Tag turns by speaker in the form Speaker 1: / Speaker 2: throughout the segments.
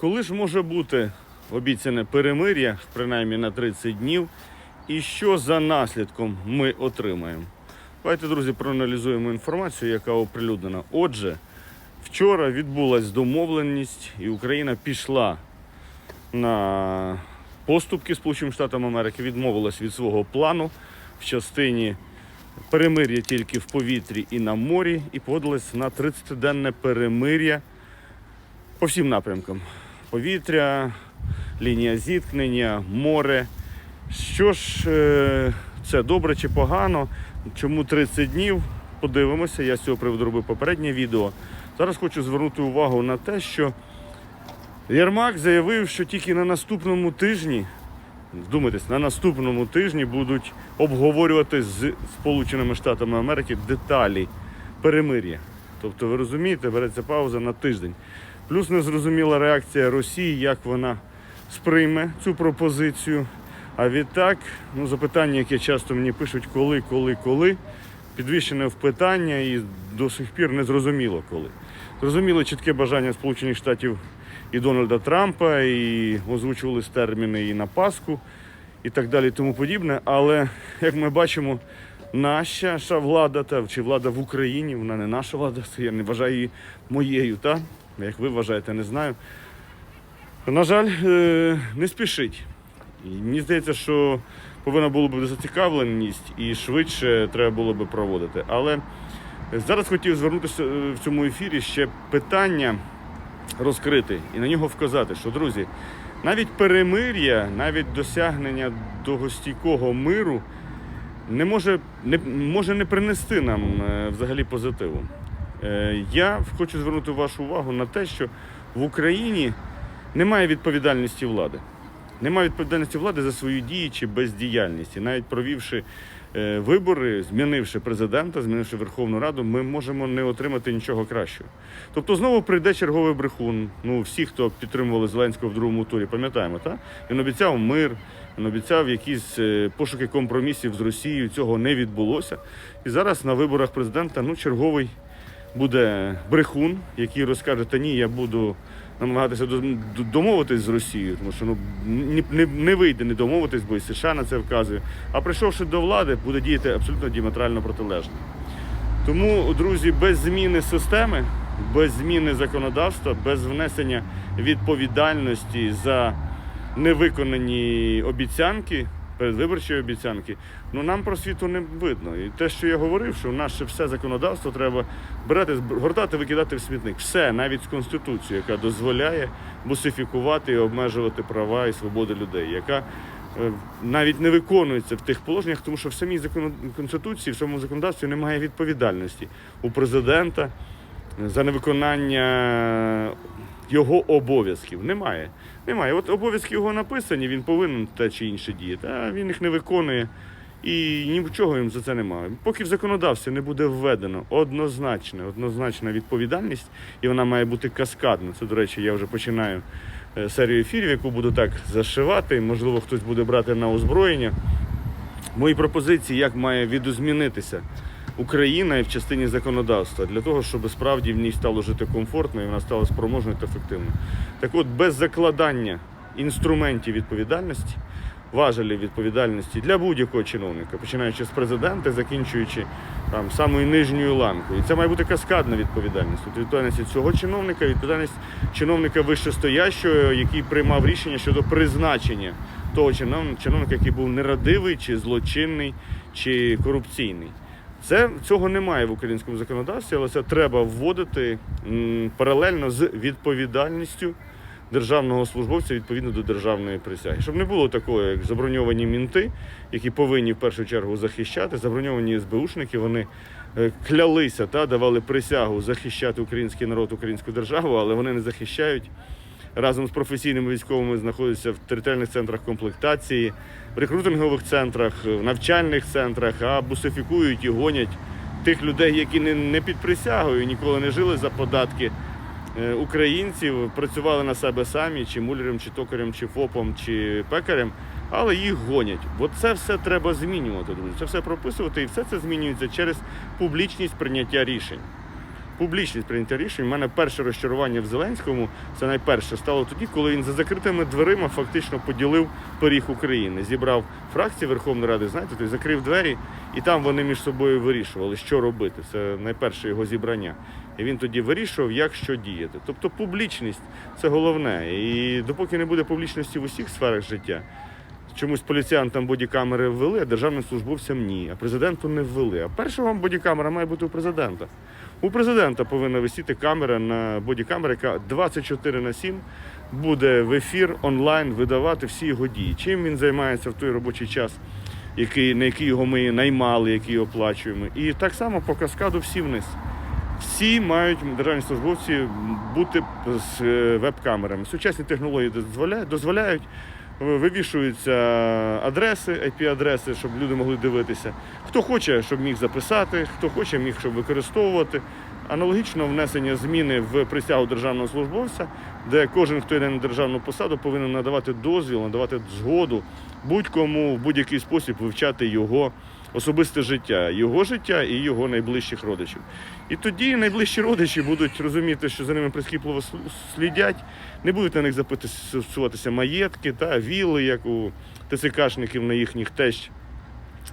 Speaker 1: Коли ж може бути обіцяне перемир'я, принаймні на 30 днів, і що за наслідком ми отримаємо? Давайте, друзі, проаналізуємо інформацію, яка оприлюднена. Отже, вчора відбулась домовленість, і Україна пішла на поступки Сполученим Штатам Америки, відмовилась від свого плану в частині перемир'я тільки в повітрі і на морі, і погодилась на 30-денне перемир'я по всім напрямкам: повітря, лінія зіткнення, море. Що ж, е, це добре чи погано? Чому 30 днів? Подивимося. Я з цього приводу робив попереднє відео. Зараз хочу звернути увагу на те, що Єрмак заявив, що тільки на наступному тижні, вдумайтесь, на наступному тижні будуть обговорювати з Сполученими Штатами Америки деталі перемир'я. Тобто, ви розумієте, береться пауза на тиждень. Плюс незрозуміла реакція Росії, як вона сприйме цю пропозицію. А відтак, ну, запитання, яке часто мені пишуть, коли, коли, коли, підвищене в питання і до сих пір не зрозуміло коли. Зрозуміло чітке бажання Сполучених Штатів і Дональда Трампа, і озвучували терміни і на Пасху, і так далі, тому подібне. Але як ми бачимо, наша наша влада та чи влада в Україні, вона не наша влада, це я не вважаю її моєю, та? Як ви вважаєте, не знаю. На жаль, е, не спішить. І мені здається, що повинна була б зацікавленість і швидше треба було би проводити. Але зараз хотів звернутися е, в цьому ефірі ще питання розкрити і на нього вказати, що друзі, навіть перемир'я, навіть досягнення довгостійкого миру не може не, може не принести нам е, взагалі позитиву. Е, Я хочу звернути вашу увагу на те, що в Україні немає відповідальності влади. Немає відповідальності влади за свої дії чи бездіяльність. І навіть провівши е, вибори, змінивши президента, змінивши Верховну Раду, ми можемо не отримати нічого кращого. Тобто знову прийде черговий брехун. Ну, всі, хто підтримували Зеленського в другому турі, пам'ятаємо, так? Він обіцяв мир, він обіцяв якісь е, пошуки компромісів з Росією. Цього не відбулося. І зараз на виборах президента ну, черговий буде брехун, який розкаже, та ні, я буду намагатися до- до- домовитись з Росією, тому що ну, не, не, не вийде не домовитись, бо і США на це вказує. А прийшовши до влади, буде діяти абсолютно діаметрально протилежно. Тому, друзі, без зміни системи, без зміни законодавства, без внесення відповідальності за невиконані обіцянки, передвиборчі обіцянки, ну нам просвіту не видно. І те, що я говорив, що наше все законодавство треба брати, гортати, викидати в смітник. Все, навіть з Конституцією, яка дозволяє бусифікувати і обмежувати права і свободи людей, яка е, навіть не виконується в тих положеннях, тому що в самій конституції, в самому законодавстві немає відповідальності у президента за невиконання його обов'язків. Немає. Немає. От обов'язки його написані, він повинен те чи інше діяти, а він їх не виконує. І нічого їм за це немає. Поки в законодавстві не буде введено однозначна, однозначна відповідальність, і вона має бути каскадна. Це, до речі, я вже починаю е, серію ефірів, яку буду так зашивати. Можливо, хтось буде брати на озброєння. Мої пропозиції, як має відозмінитися Україна і в частині законодавства для того, щоб справді в ній стало жити комфортно і вона стала спроможною та ефективною. Так от, без закладання інструментів відповідальності, важелів відповідальності для будь-якого чиновника, починаючи з президента, закінчуючи там самою нижньою ланкою. І це має бути каскадна відповідальність. Тобто відповідальність цього чиновника, відповідальність чиновника вищестоящого, який приймав рішення щодо призначення того чиновника, який був нерадивий, чи злочинний, чи корупційний. Це цього немає в українському законодавстві, але це треба вводити паралельно з відповідальністю державного службовця відповідно до державної присяги. Щоб не було такого, як заброньовані мінти, які повинні в першу чергу захищати, заброньовані СБУшники, вони е, клялися та давали присягу захищати український народ, українську державу, але вони не захищають разом з професійними військовими знаходяться в територіальних центрах комплектації, в рекрутингових центрах, в навчальних центрах, а бусифікують і гонять тих людей, які не, не під присягою, ніколи не жили за податки е, українців, працювали на себе самі, чи мулярем, чи токарем, чи ФОПом, чи пекарем, але їх гонять. Бо це все треба змінювати, друзі. Це все прописувати, і все це змінюється через публічність прийняття рішень. Публічність прийняття рішень. У мене перше розчарування в Зеленському, це найперше стало тоді, коли він за закритими дверима фактично поділив пиріг України. Зібрав фракції Верховної Ради, знаєте, тобто закрив двері, і там вони між собою вирішували, що робити. Це найперше його зібрання. І він тоді вирішував, як що діяти. Тобто публічність це головне. І допоки не буде публічності в усіх сферах життя, чомусь поліціянтам бодікамери ввели, а державним службовцям ні. А президенту не ввели. А перша вам бодікамера має бути у президента. У президента повинна висіти камера на бодікамера, яка 24 на 7 буде в ефір онлайн видавати всі його дії. Чим він займається в той робочий час, який, на який його ми наймали, який оплачуємо. І так само по каскаду всі вниз. Всі мають державні службовці бути з е, веб-камерами. Сучасні технології дозволяють, вивішуються адреси, IP-адреси, щоб люди могли дивитися. Хто хоче, щоб міг записати, хто хоче, міг щоб використовувати. Аналогічно внесення зміни в присягу державного службовця, де кожен, хто йде на державну посаду, повинен надавати дозвіл, надавати згоду будь-кому в будь-який спосіб вивчати його особисте життя, його життя і його найближчих родичів. І тоді найближчі родичі будуть розуміти, що за ними прискіпливо слідять, не будуть на них записуватися маєтки та віли, як у ТЦКшників на їхніх тещ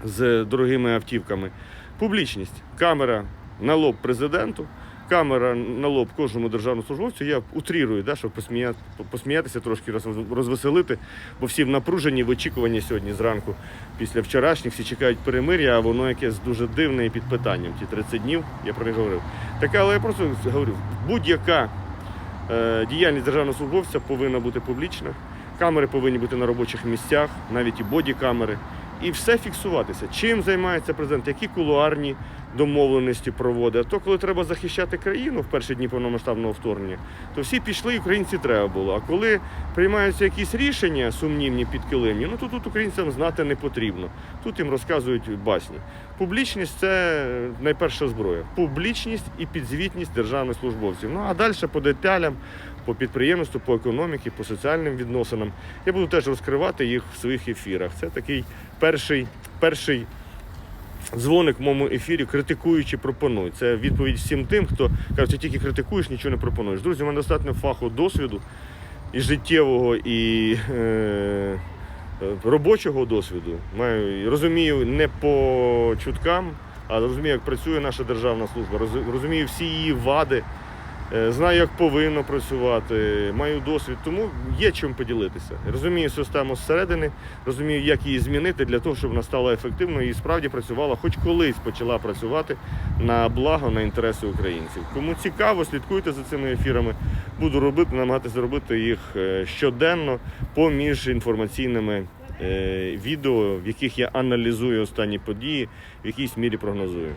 Speaker 1: з дорогими автівками. Публічність, камера на лоб президенту, камера на лоб кожному державному службовцю. Я утрірую, да, щоб посмія... посміятися трошки, роз- розвеселити, бо всі в напруженні, в очікуванні сьогодні зранку, після вчорашніх, всі чекають перемир'я, а воно якесь дуже дивне і під питанням. Ті 30 днів я про них говорив. Так, але я просто говорю, будь-яка е, діяльність державного службовця повинна бути публічна. Камери повинні бути на робочих місцях, навіть і боді-камери. І все фіксуватися. Чим займається президент, які кулуарні домовленості проводить. А то, коли треба захищати країну в перші дні повномасштабного вторгнення, то всі пішли, і українці треба було. А коли приймаються якісь рішення сумнівні підкилимні, ну то тут українцям знати не потрібно. Тут їм розказують басні. Публічність це найперша зброя. Публічність і підзвітність державних службовців. Ну а далі по деталям, по підприємництву, по економіці, по соціальним відносинам. Я буду теж розкривати їх в своїх ефірах. Це такий перший, перший дзвоник в моєму ефірі, критикуючи, пропонуй. Це відповідь всім тим, хто каже, ти тільки критикуєш, нічого не пропонуєш. Друзі, у мене достатньо фаху досвіду і життєвого, і е, робочого досвіду. Маю, розумію не по чуткам, а розумію, як працює наша державна служба. Роз- Розумію всі її вади. Е, Знаю, як повинно працювати, маю досвід, тому є чим поділитися. Розумію систему зсередини, розумію, як її змінити для того, щоб вона стала ефективною і справді працювала, хоч колись почала працювати на благо, на інтереси українців. Кому цікаво, слідкуйте за цими ефірами. Буду робити, намагатися зробити їх е, щоденно поміж інформаційними е, відео, в яких я аналізую останні події, в якійсь мірі прогнозую.